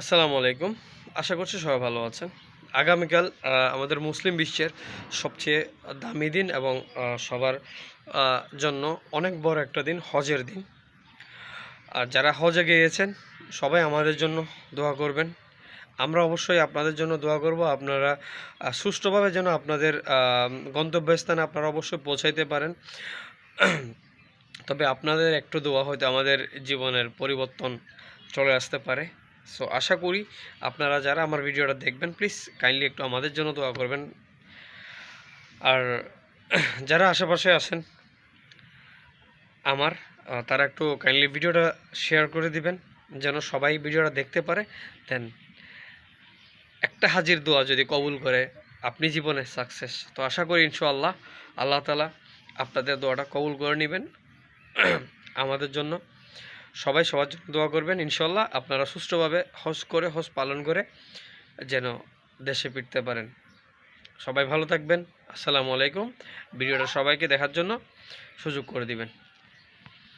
আসসালামু আলাইকুম। আশা করছি সবাই ভালো আছেন। আগামীকাল আমাদের মুসলিম বিশ্বের সবচেয়ে দামি দিন এবং সবার জন্য অনেক বড় একটা দিন হজের দিন। আর যারা হজে গিয়েছেন, সবাই আমাদের জন্য দোয়া করবেন। আমরা অবশ্যই আপনাদের জন্য দোয়া করব। আপনারা সুষ্ঠুভাবে যেন আপনাদের গন্তব্যস্থানে আপনারা অবশ্যই পৌঁছাইতে পারেন। তবে আপনাদের একটু দোয়া হয়তো আমাদের জীবনের পরিবর্তন চলে আসতে পারে। সো আশা করি আপনারা যারা আমার ভিডিওটা দেখবেন প্লিজ কাইন্ডলি একটু আমাদের জন্য দোয়া করবেন। আর যারা আশেপাশে আছেন, আমার তারা একটু কাইন্ডলি ভিডিওটা শেয়ার করে দিবেন, যেন সবাই ভিডিওটা দেখতে পারে। দেন একটা হাজির দোয়া যদি কবুল করে, আপনি জীবনে সাকসেস তো আশা করি ইনশাআল্লাহ, আল্লাহ তালা আপনাদের দোয়াটা কবুল করে নেবেন। আমাদের জন্য। সবাই সবার জন্য দোয়া করবেন, ইনশাল্লাহ আপনারা সুষ্ঠুভাবে হজ করে, হজ পালন করে যেন দেশে ফিরতে পারেন। সবাই ভালো থাকবেন, আসসালামু আলাইকুম। ভিডিওটা সবাইকে দেখার জন্য সুযোগ করে দিবেন।